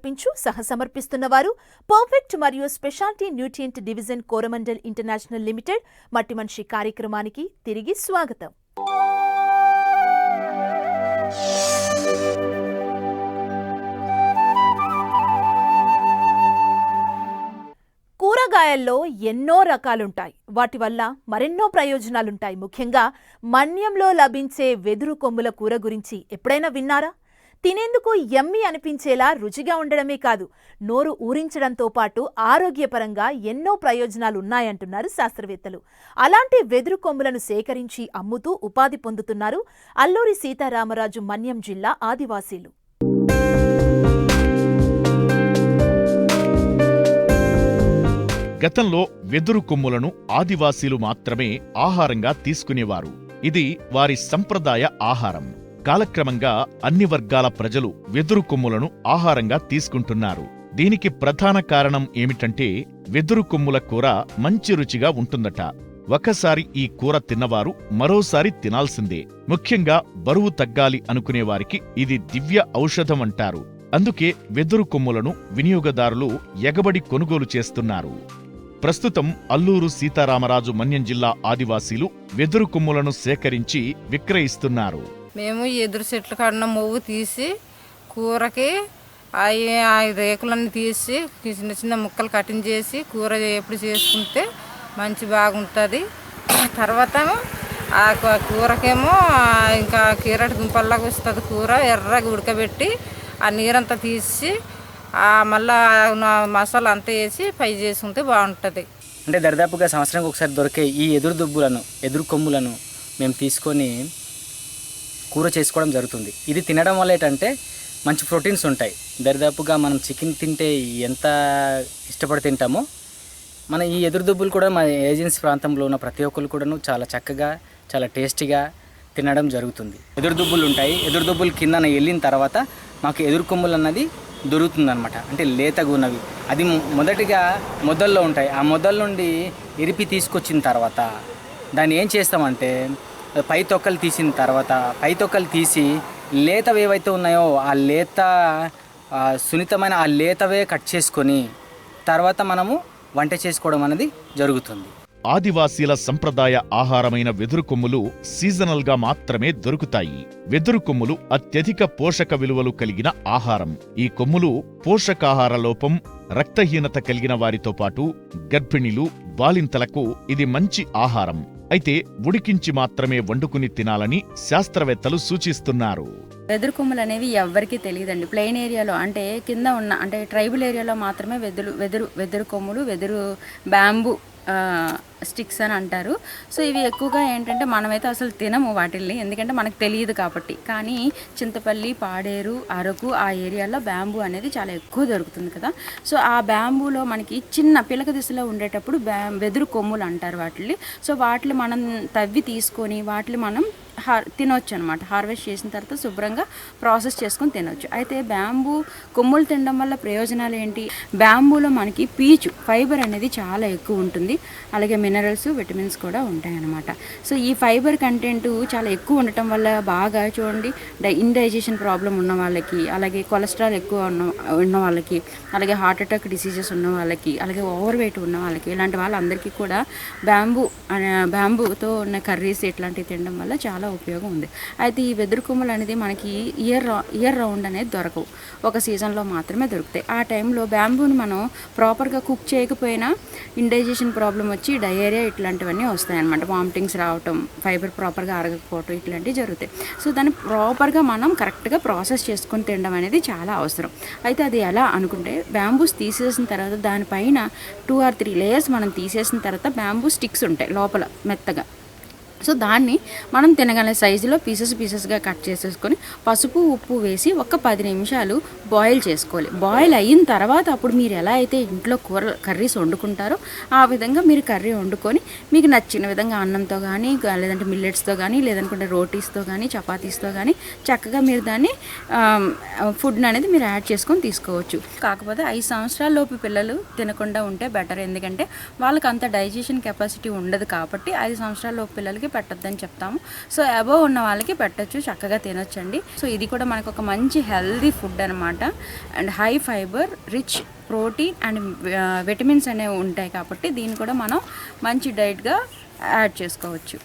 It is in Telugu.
సమర్పించు సహసమర్పిస్తున్న వారు పర్ఫెక్ట్ మరియు speciality nutrient division Coromandel international limited మట్టి మనిషి కార్యక్రమానికి తిరిగి స్వాగతం. కూరగాయల్లో ఎన్నో రకాలుంటాయి. వాటి వల్ల మరెన్నో ప్రయోజనాలుంటాయి. ముఖ్యంగా మన్యంలో లభించే వెదురు కొమ్ముల కూర గురించి ఎప్పుడైనా విన్నారా? తినేందుకు ఎమ్మి అనిపించేలా రుచిగా ఉండడమే కాదు నోరు ఊరించడంతో పాటు ఆరోగ్యపరంగా ఎన్నో ప్రయోజనాలు ఉన్నాయంటున్నారు శాస్త్రవేత్తలు. అలాంటి వెదురు కొమ్ములను సేకరించి అమ్ముతూ ఉపాధి పొందుతున్నారు అల్లూరి సీతారామరాజు మన్యం జిల్లా ఆదివాసీలు. గతంలో వెదురు కొమ్ములను ఆదివాసీలు మాత్రమే ఆహారంగా తీసుకునేవారు. ఇది వారి సంప్రదాయ ఆహారం. కాలక్రమంగా అన్ని వర్గాల ప్రజలు వెదురు కొమ్ములను ఆహారంగా తీసుకుంటున్నారు. దీనికి ప్రధాన కారణం ఏమిటంటే వెదురు కొమ్ముల కూర మంచి రుచిగా ఉంటుందట. ఒకసారి ఈ కూర తిన్నవారు మరోసారి తినాల్సిందే. ముఖ్యంగా బరువు తగ్గాలి అనుకునేవారికి ఇది దివ్య ఔషధం అంటారు. అందుకే వెదురు కొమ్ములను వినియోగదారులు ఎగబడి కొనుగోలు చేస్తున్నారు. ప్రస్తుతం అల్లూరు సీతారామరాజు మన్యం జిల్లా ఆదివాసీలు వెదురు కొమ్ములను సేకరించి విక్రయిస్తున్నారు. మేము ఎదురు చెట్లు కడిన మొవ్వు తీసి కూరకి అవి ఆ రేకులన్నీ తీసి చిన్న చిన్న ముక్కలు కటింగ్ చేసి కూర ఎప్పుడు చేసుకుంటే మంచి బాగుంటుంది. తర్వాత ఆ కూరకేమో ఇంకా కీరటి దుంపల్లాగా వస్తుంది కూర ఎర్రగా ఉడకబెట్టి ఆ నీరంతా తీసి మళ్ళీ మళ్ళా మసాలా అంతా వేసి పై చేసుకుంటే బాగుంటుంది. అంటే దరిదాపుగా సంవత్సరానికి ఒకసారి దొరికే ఈ ఎదురు దుబ్బులను ఎదురు కొమ్ములను మేము తీసుకొని కూర చేసుకోవడం జరుగుతుంది. ఇది తినడం వల్ల ఏంటంటే మంచి ప్రోటీన్స్ ఉంటాయి. దరిదాపుగా మనం చికెన్ తింటే ఎంత ఇష్టపడి తింటామో మన ఈ ఎదురుదుబ్బులు కూడా మన ఏజెన్సీ ప్రాంతంలో ఉన్న ప్రతి ఒక్కరు కూడాను చాలా చక్కగా చాలా టేస్టీగా తినడం జరుగుతుంది. ఎదురుదుబ్బులు ఉంటాయి. ఎదురు దుబ్బులు కిందన వెళ్ళిన తర్వాత మాకు ఎదురు కొమ్ములు అన్నది దొరుకుతుందనమాట అంటే లేతగా ఉన్నవి. అది మొదటిగా మొదల్లో ఉంటాయి. ఆ మొదల నుండి ఇరిపి తీసుకొచ్చిన తర్వాత దాన్ని ఏం చేస్తామంటే పై తొక్కలు తీసిన తర్వాత పై తొక్కలు తీసి లేతవి ఏవైతే ఉన్నాయో ఆ లేత సున్నితమైన ఆ లేతవే కట్ చేసుకొని తర్వాత మనము వంట చేసుకోవడం అనేది జరుగుతుంది. ఆదివాసీల సంప్రదాయ ఆహారమైన వెదురు కొమ్ములు సీజనల్గా మాత్రమే దొరుకుతాయి. వెదురు కొమ్ములు అత్యధిక పోషక విలువలు కలిగిన ఆహారం. ఈ కొమ్ములు పోషకాహార లోపం రక్తహీనత కలిగిన వారితో పాటు గర్భిణీలు బాలింతలకు ఇది మంచి ఆహారం. అయితే ఉడికించి మాత్రమే వండుకుని తినాలని శాస్త్రవేత్తలు సూచిస్తున్నారు. వెదురు కొమ్మలు అనేవి ఎవ్వరికీ తెలియదండి. ప్లెయిన్ ఏరియాలో అంటే కింద ఉన్న అంటే ట్రైబల్ ఏరియాలో మాత్రమే వెదురు వెదురు వెదురు కొమ్ములు వెదురు బ్యాంబు స్టిక్స్ అని అంటారు. సో ఇవి ఎక్కువగా ఏంటంటే మనమైతే అసలు తినము వాటిల్ని. ఎందుకంటే మనకు తెలియదు కాబట్టి. కానీ చింతపల్లి పాడేరు అరకు ఆ ఏరియాలో బ్యాంబూ అనేది చాలా ఎక్కువ దొరుకుతుంది కదా. సో ఆ బ్యాంబూలో మనకి చిన్న పిలక దిశలో ఉండేటప్పుడు బ్యా వెదురు కొమ్ములు అంటారు వాటిని సో వాటిని మనం తవ్వి తీసుకొని వాటిని మనం హార్ తినొచ్చు అనమాట హార్వెస్ట్ చేసిన తర్వాత శుభ్రంగా ప్రాసెస్ చేసుకొని తినొచ్చు. అయితే బ్యాంబూ కొమ్ములు తినడం వల్ల ప్రయోజనాలు ఏంటి? బ్యాంబూలో మనకి పీచు ఫైబర్ అనేది చాలా ఎక్కువ ఉంటుంది. అలాగే మినరల్స్ విటమిన్స్ కూడా ఉంటాయన్నమాట. సో ఈ ఫైబర్ కంటెంట్ చాలా ఎక్కువ ఉండటం వల్ల బాగా చూడండి డై ఇండైజెషన్ ప్రాబ్లం ఉన్న వాళ్ళకి అలాగే కొలెస్ట్రాల్ ఎక్కువ ఉన్న ఉన్న వాళ్ళకి అలాగే హార్ట్ అటాక్ డిసీజెస్ ఉన్న వాళ్ళకి అలాగే ఓవర్ వెయిట్ ఉన్న వాళ్ళకి ఇలాంటి వాళ్ళందరికీ కూడా బ్యాంబూ బ్యాంబూతో ఉన్న కర్రీస్ ఇట్లాంటివి తినడం వల్ల చాలా ఉపయోగం ఉంది. అయితే ఈ వెదురు కొమ్మలు అనేది మనకి ఇయర్ ఇయర్ రౌండ్ అనేది దొరకవు. ఒక సీజన్లో మాత్రమే దొరుకుతాయి. ఆ టైంలో బ్యాంబూని మనం ప్రాపర్గా కుక్ చేయకపోయినా ఇండైజెషన్ ప్రాబ్లం వచ్చి డయేరియా ఇట్లాంటివన్నీ వస్తాయి అనమాట వామిటింగ్స్ రావటం ఫైబర్ ప్రాపర్గా అరగకపోవటం ఇట్లాంటివి జరుగుతాయి. సో దాన్ని ప్రాపర్గా మనం కరెక్ట్గా ప్రాసెస్ చేసుకొని తినడం అనేది చాలా అవసరం. అయితే అది ఎలా అనుకుంటే బ్యాంబూస్ తీసేసిన తర్వాత దానిపైన టూ ఆర్ త్రీ లేయర్స్ మనం తీసేసిన తర్వాత బ్యాంబూ స్టిక్స్ ఉంటాయి లోపల మెత్తగా. సో దాన్ని మనం తినగల సైజులో పీసెస్ పీసెస్గా కట్ చేసేసుకొని పసుపు ఉప్పు వేసి ఒక పది నిమిషాలు బాయిల్ చేసుకోవాలి. బాయిల్ అయిన తర్వాత అప్పుడు మీరు ఎలా అయితే ఇంట్లో కూర కర్రీస్ వండుకుంటారో ఆ విధంగా మీరు కర్రీ వండుకొని మీకు నచ్చిన విధంగా అన్నంతో కానీ లేదంటే మిల్లెట్స్తో కానీ లేదనుకుంటే రోటీస్తో కానీ చపాతీస్తో కానీ చక్కగా మీరు దాన్ని ఫుడ్ అనేది మీరు యాడ్ చేసుకొని తీసుకోవచ్చు. కాకపోతే ఐదు సంవత్సరాల లోపు పిల్లలు తినకుండా ఉంటే బెటర్. ఎందుకంటే వాళ్ళకి అంత డైజెషన్ కెపాసిటీ ఉండదు కాబట్టి ఐదు సంవత్సరాల లోపు పిల్లలకి పెట్టొద్దని చెప్తాము. సో అబోవ్ ఉన్న వాళ్ళకి పెట్టొచ్చు చక్కగా తినొచ్చండి. సో ఇది కూడా మనకు ఒక మంచి హెల్దీ ఫుడ్ అనమాట and high fibre rich protein and vitamins అనేవి ఉంటాయి కాబట్టి దీన్ని కూడా మనం మంచి డైట్గా యాడ్ చేసుకోవచ్చు.